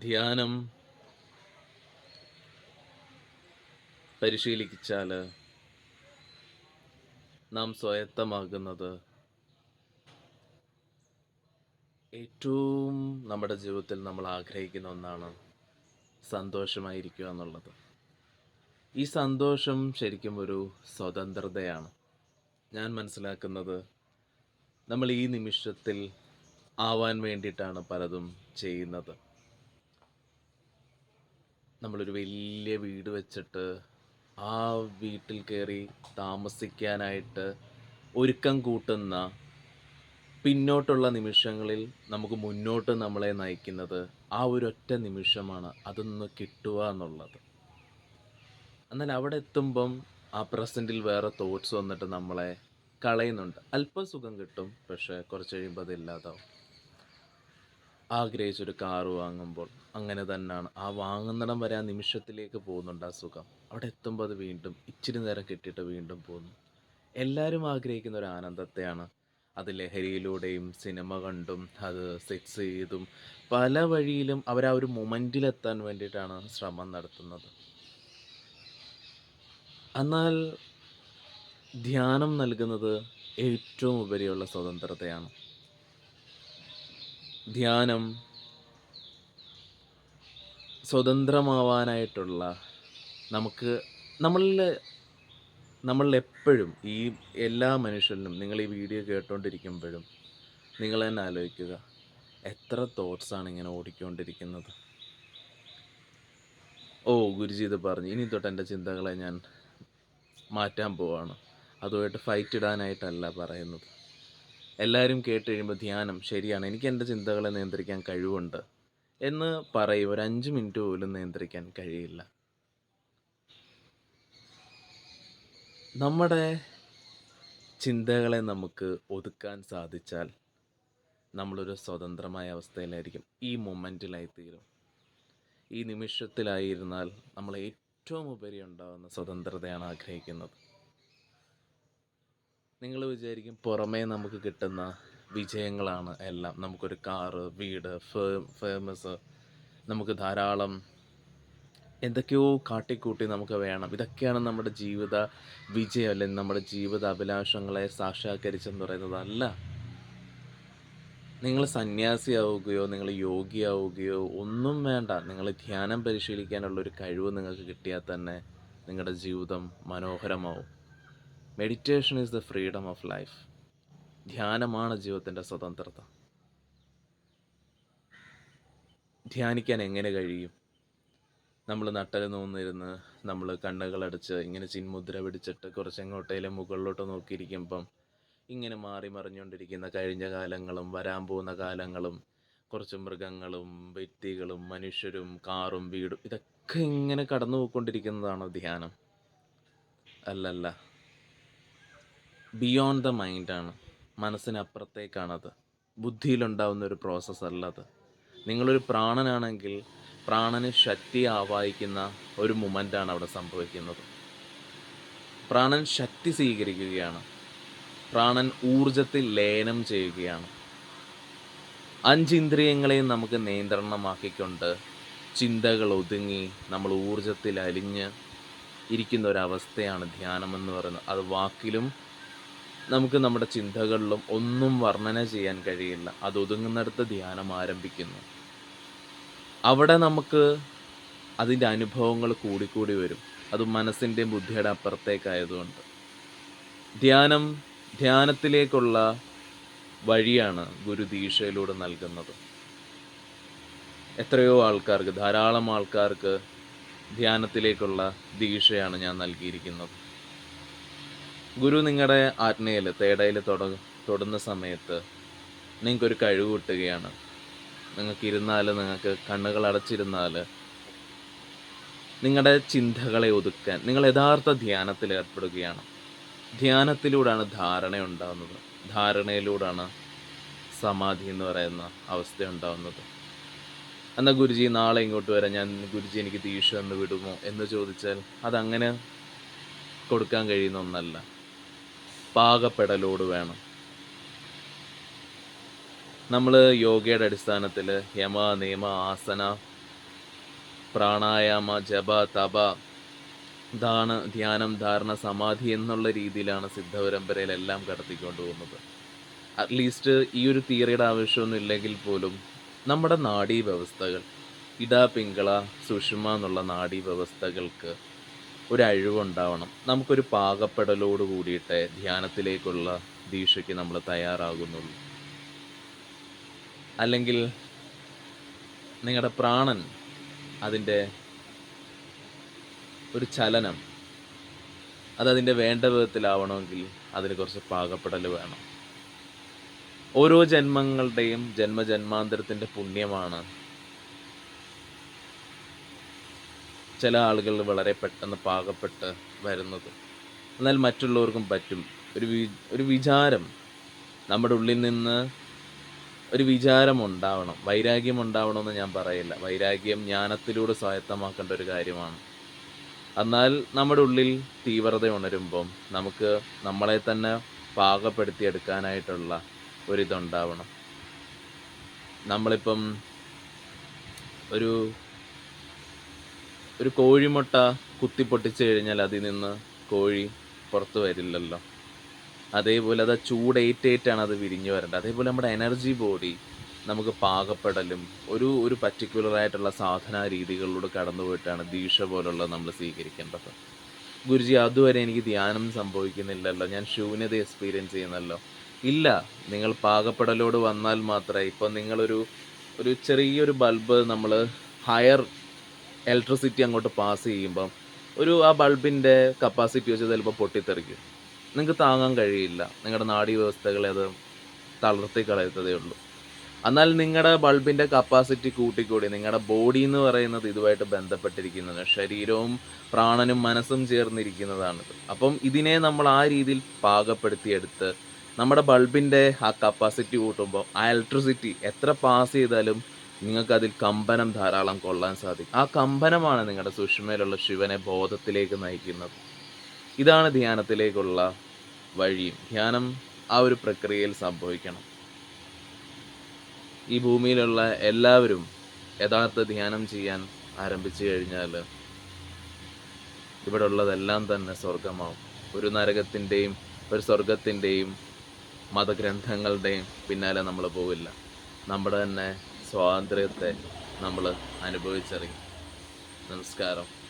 ധ്യാനം പരിശീലിച്ചാൽ നാം സ്വായത്തമാകുന്നത്. ഏറ്റവും നമ്മുടെ ജീവിതത്തിൽ നമ്മൾ ആഗ്രഹിക്കുന്ന ഒന്നാണ് സന്തോഷമായിരിക്കുക എന്നുള്ളത്. ഈ സന്തോഷം ശരിക്കും ഒരു സ്വതന്ത്രതയാണ്. ഞാൻ മനസ്സിലാക്കുന്നത് നമ്മൾ ഈ നിമിഷത്തിൽ ആവാൻ വേണ്ടിയിട്ടാണ് പലതും ചെയ്യുന്നത്. നമ്മളൊരു വലിയ വീട് വെച്ചിട്ട് ആ വീട്ടിൽ കയറി താമസിക്കാനായിട്ട് ഒരുക്കം കൂട്ടുന്ന പിന്നോട്ടുള്ള നിമിഷങ്ങളിൽ നമുക്ക് മുന്നോട്ട് നമ്മളെ നയിക്കുന്നത് ആ ഒരൊറ്റ നിമിഷമാണ് അതൊന്ന് കിട്ടുക എന്നുള്ളത്. എന്നാൽ അവിടെ എത്തുമ്പം ആ പ്രസന്റിൽ വേറെ തോട്ട്സ് വന്നിട്ട് നമ്മളെ കളയുന്നുണ്ട്. അല്പം സുഖം കിട്ടും പക്ഷേ കുറച്ച് കഴിയുമ്പോൾ അത് ഇല്ലാതാവും. ആഗ്രഹിച്ചൊരു കാറ് വാങ്ങുമ്പോൾ അങ്ങനെ തന്നെയാണ്. ആ വാങ്ങുന്നിടം വരെ ആ നിമിഷത്തിലേക്ക് പോകുന്നുണ്ട് ആ സുഖം. അവിടെ എത്തുമ്പോൾ അത് വീണ്ടും ഇച്ചിരി നേരം കിട്ടിയിട്ട് വീണ്ടും പോകുന്നു. എല്ലാവരും ആഗ്രഹിക്കുന്ന ഒരു ആനന്ദത്തെയാണ് അത് ലഹരിയിലൂടെയും സിനിമ കണ്ടും അത് സെക്സ് ചെയ്തും പല വഴിയിലും അവർ ആ ഒരു മൊമെന്റിലെത്താൻ വേണ്ടിയിട്ടാണ് ശ്രമം നടത്തുന്നത്. എന്നാൽ ധ്യാനം നൽകുന്നത് ഏറ്റവും ഉപരിയുള്ള സ്വതന്ത്രതയാണ്. ധ്യാനം സ്വതന്ത്രമാവാനായിട്ടുള്ള നമുക്ക് നമ്മളിൽ നമ്മളെപ്പോഴും ഈ എല്ലാ മനുഷ്യരിലും നിങ്ങൾ ഈ വീഡിയോ കേട്ടുകൊണ്ടിരിക്കുമ്പോഴും നിങ്ങൾ തന്നെ ആലോചിക്കുക എത്ര തോട്ട്സാണ് ഇങ്ങനെ ഓടിക്കൊണ്ടിരിക്കുന്നത്? ഓ ഗുരുജി ഇത് പറഞ്ഞു. ഇനി തൊട്ട് എന്റെ ചിന്തകളെ ഞാൻ മാറ്റാൻ പോവാണ്. അതുമായിട്ട് ഫൈറ്റ് ഇടാനായിട്ടല്ല പറയുന്നത്. എല്ലാവരും കേട്ട് കഴിയുമ്പോൾ ധ്യാനം ശരിയാണ്. എനിക്ക് എന്റെ ചിന്തകളെ നിയന്ത്രിക്കാൻ കഴിവുണ്ട് എന്ന് പറയും. ഒരു അഞ്ച് മിനിറ്റ് പോലും നിയന്ത്രിക്കാൻ കഴിയില്ല. നമ്മുടെ ചിന്തകളെ നമുക്ക് ഒതുക്കാൻ സാധിച്ചാൽ നമ്മളൊരു സ്വതന്ത്രമായ അവസ്ഥയിലായിരിക്കും. ഈ മൊമെന്റിലായി തീരും ഈ നിമിഷത്തിലായിരുന്നാൽ നമ്മൾ ഏറ്റവും ഉപരി ഉണ്ടാകുന്ന സ്വതന്ത്രതയാണ് ആഗ്രഹിക്കുന്നത്. നിങ്ങൾ വിചാരിക്കും പുറമേ നമുക്ക് കിട്ടുന്ന വിജയങ്ങളാണ് എല്ലാം. നമുക്കൊരു കാറ് വീട് ഫേമസ് നമുക്ക് ധാരാളം എന്തൊക്കെയോ കാട്ടിക്കൂട്ടി നമുക്ക് വേണം. ഇതൊക്കെയാണ് നമ്മുടെ ജീവിത വിജയം അല്ലെങ്കിൽ നമ്മുടെ ജീവിത അഭിലാഷങ്ങളെ സാക്ഷാത്കരിച്ചെന്ന് പറയുന്നത്. അല്ല നിങ്ങൾ സന്യാസിയാവുകയോ നിങ്ങൾ യോഗിയാവുകയോ ഒന്നും വേണ്ട. നിങ്ങൾ ധ്യാനം പരിശീലിക്കാനുള്ള ഒരു കഴിവ് നിങ്ങൾക്ക് കിട്ടിയാൽ തന്നെ നിങ്ങളുടെ ജീവിതം മനോഹരമാവും. Meditation is the freedom of life ധ്യാനമാണ് ജീവിതത്തിന്റെ സ്വതന്ത്രത. ധ്യാനിക്കാൻ എങ്ങനെ കഴിയും? നമ്മൾ നട്ടൽ നോന്നിരുന്ന് നമ്മൾ കണ്ണുകളടച്ച് ഇങ്ങനെ ചിന്മുദ്ര പിടിച്ചിട്ട് കുറച്ചെങ്ങോട്ടേലും മുകളിലോട്ട് നോക്കിയിരിക്കുമ്പം ഇങ്ങനെ മാറി മറിഞ്ഞുകൊണ്ടിരിക്കുന്ന കഴിഞ്ഞ കാലങ്ങളും വരാൻ പോകുന്ന കാലങ്ങളും കുറച്ച് മൃഗങ്ങളും വ്യക്തികളും മനുഷ്യരും കാറും വീടും ഇതൊക്കെ ഇങ്ങനെ കടന്നു പോയിക്കൊണ്ടിരിക്കുന്നതാണോ ധ്യാനം? അല്ലല്ല. Beyond the മൈൻഡാണ് മനസ്സിനപ്പുറത്തേക്കാണത്. ബുദ്ധിയിലുണ്ടാവുന്ന ഒരു പ്രോസസ്സ് അല്ലത്. നിങ്ങളൊരു പ്രാണനാണെങ്കിൽ പ്രാണന് ശക്തി ആവാഹിക്കുന്ന ഒരു മൊമെന്റാണ് അവിടെ സംഭവിക്കുന്നത്. പ്രാണൻ ശക്തി സ്വീകരിക്കുകയാണ്. പ്രാണൻ ഊർജത്തിൽ ലയനം ചെയ്യുകയാണ്. അഞ്ചിന്ദ്രിയങ്ങളെയും നമുക്ക് നിയന്ത്രണമാക്കിക്കൊണ്ട് ചിന്തകൾ ഒതുങ്ങി നമ്മൾ ഊർജത്തിൽ അലിഞ്ഞ് ഇരിക്കുന്ന ഒരവസ്ഥയാണ് ധ്യാനം എന്ന് പറയുന്നത്. അത് വാക്കിലും നമുക്ക് നമ്മുടെ ചിന്തകളിലും ഒന്നും വർണന ചെയ്യാൻ കഴിയില്ല. അത് ഒതുങ്ങുന്നിടത്ത് ധ്യാനം ആരംഭിക്കുന്നു. അവിടെ നമുക്ക് അതിന്റെ അനുഭവങ്ങൾ കൂടിക്കൂടി വരും. അത് മനസ്സിന്റെയും ബുദ്ധിയുടെ അപ്പുറത്തേക്കായതുകൊണ്ട്. ധ്യാനം ധ്യാനത്തിലേക്കുള്ള വഴിയാണ് ഗുരു ദീക്ഷയിലൂടെ നൽകുന്നത്. എത്രയോ ആൾക്കാർക്ക് ധാരാളം ആൾക്കാർക്ക് ധ്യാനത്തിലേക്കുള്ള ദീക്ഷയാണ് ഞാൻ നൽകിയിരിക്കുന്നത്. ഗുരു നിങ്ങളുടെ ആജ്ഞയിൽ തേടയിൽ തൊട തൊടുന്ന സമയത്ത് നിങ്ങൾക്കൊരു കഴിവ് കിട്ടുകയാണ്. നിങ്ങൾക്ക് ഇരുന്നാൽ നിങ്ങൾക്ക് കണ്ണുകൾ അടച്ചിരുന്നാൽ നിങ്ങളുടെ ചിന്തകളെ ഒതുക്കാൻ നിങ്ങൾ യഥാർത്ഥ ധ്യാനത്തിൽ ഏർപ്പെടുകയാണ്. ധ്യാനത്തിലൂടെയാണ് ധാരണ ഉണ്ടാകുന്നത് ധാരണയിലൂടെയാണ് സമാധി എന്ന് പറയുന്ന അവസ്ഥ ഉണ്ടാകുന്നത് എന്നാൽ ഗുരുജി നാളെ ഇങ്ങോട്ട് വരാം. ഞാൻ ഗുരുജി എനിക്ക് ദീക്ഷ എന്ന് വിടുമോ എന്ന് ചോദിച്ചാൽ അതങ്ങനെ കൊടുക്കാൻ കഴിയുന്ന ഒന്നല്ല. പാകപ്പെടലോട് വേണം. നമ്മൾ യോഗയുടെ അടിസ്ഥാനത്തിൽ യമ നിയമ ആസന പ്രാണായാമ ജപ തപ ദാന ധ്യാനം ധാരണ സമാധി എന്നുള്ള രീതിയിലാണ് സിദ്ധപരമ്പരയിലെല്ലാം കടത്തിക്കൊണ്ടു പോകുന്നത്. അറ്റ്ലീസ്റ്റ് ഈ ഒരു തിയറിയുടെ ആവശ്യമൊന്നും ഇല്ലെങ്കിൽ പോലും നമ്മുടെ നാഡീ വ്യവസ്ഥകൾ ഇട പിങ്കള സുഷുമ എന്നുള്ള നാഡീ വ്യവസ്ഥകൾക്ക് ഒരു അഴിവുണ്ടാവണം നമുക്കൊരു പാകപ്പെടലോട് കൂടിയിട്ട് ധ്യാനത്തിലേക്കുള്ള ദീക്ഷയ്ക്ക് നമ്മൾ തയ്യാറാകുന്നുള്ളൂ. അല്ലെങ്കിൽ നിങ്ങളുടെ പ്രാണൻ അതിന്റെ ഒരു ചലനം അതതിന്റെ വേണ്ട വിധത്തിലാവണമെങ്കിൽ അതിന് കുറച്ച് പാകപ്പെടൽ വേണം. ഓരോ ജന്മങ്ങളുടെയും ജന്മജന്മാന്തരത്തിന്റെ പുണ്യമാണ് ചില ആളുകൾ വളരെ പെട്ടെന്ന് പാകപ്പെട്ട് വരുന്നത്. എന്നാൽ മറ്റുള്ളവർക്കും പറ്റും. ഒരു വി ഒരു വിചാരം നമ്മുടെ ഉള്ളിൽ നിന്ന് ഒരു വിചാരം ഉണ്ടാവണം. വൈരാഗ്യം ഉണ്ടാവണമെന്ന് ഞാൻ പറയില്ല. വൈരാഗ്യം ജ്ഞാനത്തിലൂടെ സ്വായത്തമാക്കേണ്ട ഒരു കാര്യമാണ്. എന്നാൽ നമ്മുടെ ഉള്ളിൽ തീവ്രത ഉണരുമ്പം നമുക്ക് നമ്മളെ തന്നെ പാകപ്പെടുത്തിയെടുക്കാനായിട്ടുള്ള ഒരിതുണ്ടാവണം. നമ്മളിപ്പം ഒരു ഒരു കോഴിമുട്ട കുത്തി പൊട്ടിച്ചു കഴിഞ്ഞാൽ അതിൽ നിന്ന് കോഴി പുറത്തു വരില്ലല്ലോ. അതേപോലെ അത് ചൂടേറ്റേറ്റാണ് അത് വിരിഞ്ഞു വരേണ്ടത്. അതേപോലെ നമ്മുടെ എനർജി ബോഡി നമുക്ക് പാകപ്പെടലും ഒരു ഒരു പർട്ടിക്കുലറായിട്ടുള്ള സാധനാ രീതികളിലൂടെ കടന്നു പോയിട്ടാണ് ദീക്ഷ പോലുള്ള നമ്മൾ സ്വീകരിക്കേണ്ടത്. ഗുരുജി അതുവരെ എനിക്ക് ധ്യാനം സംഭവിക്കുന്നില്ലല്ലോ. ഞാൻ ശൂന്യത എക്സ്പീരിയൻസ് ചെയ്യുന്നല്ലോ. ഇല്ല നിങ്ങൾ പാകപ്പെടലോട് വന്നാൽ മാത്രമേ ഇപ്പം നിങ്ങളൊരു ഒരു ചെറിയൊരു ബൾബ് നമ്മൾ ഹയർ ഇലക്ട്രിസിറ്റി അങ്ങോട്ട് പാസ് ചെയ്യുമ്പം ഒരു ആ ബൾബിന്റെ കപ്പാസിറ്റി വെച്ച് ചിലപ്പോൾ പൊട്ടിത്തെറിക്കും. നിങ്ങൾക്ക് താങ്ങാൻ കഴിയില്ല. നിങ്ങളുടെ നാഡീ വ്യവസ്ഥകളെ അത് തളർത്തി കളയത്തതേ ഉള്ളൂ. എന്നാൽ നിങ്ങളുടെ ബൾബിന്റെ കപ്പാസിറ്റി കൂട്ടിക്കൂടി നിങ്ങളുടെ ബോഡി എന്ന് പറയുന്നത് ഇതുമായിട്ട് ബന്ധപ്പെട്ടിരിക്കുന്നത്. ശരീരവും പ്രാണനും മനസ്സും ചേർന്നിരിക്കുന്നതാണിത്. അപ്പം ഇതിനെ നമ്മൾ ആ രീതിയിൽ പാകപ്പെടുത്തിയെടുത്ത് നമ്മുടെ ബൾബിന്റെ ആ കപ്പാസിറ്റി കൂട്ടുമ്പോൾ ആ ഇലക്ട്രിസിറ്റി എത്ര പാസ് ചെയ്താലും നിങ്ങൾക്ക് അതിൽ കമ്പനം ധാരാളം കൊള്ളാൻ സാധിക്കും. ആ കമ്പനമാണ് നിങ്ങളുടെ സുഷമയിലുള്ള ശിവനെ ബോധത്തിലേക്ക് നയിക്കുന്നത്. ഇതാണ് ധ്യാനത്തിലേക്കുള്ള വഴിയും. ധ്യാനം ആ ഒരു പ്രക്രിയയിൽ സംഭവിക്കണം. ഈ ഭൂമിയിലുള്ള എല്ലാവരും യഥാർത്ഥ ധ്യാനം ചെയ്യാൻ ആരംഭിച്ചു കഴിഞ്ഞാൽ ഇവിടെ ഉള്ളതെല്ലാം തന്നെ സ്വർഗമാവും ഒരു നരകത്തിന്റെയും ഒരു സ്വർഗത്തിന്റെയും മതഗ്രന്ഥങ്ങളുടെയും പിന്നാലെ നമ്മൾ പോവില്ല. നമ്മുടെ തന്നെ സ്വാതന്ത്ര്യത്തെ നമ്മൾ അനുഭവിച്ചറിയും. നമസ്കാരം.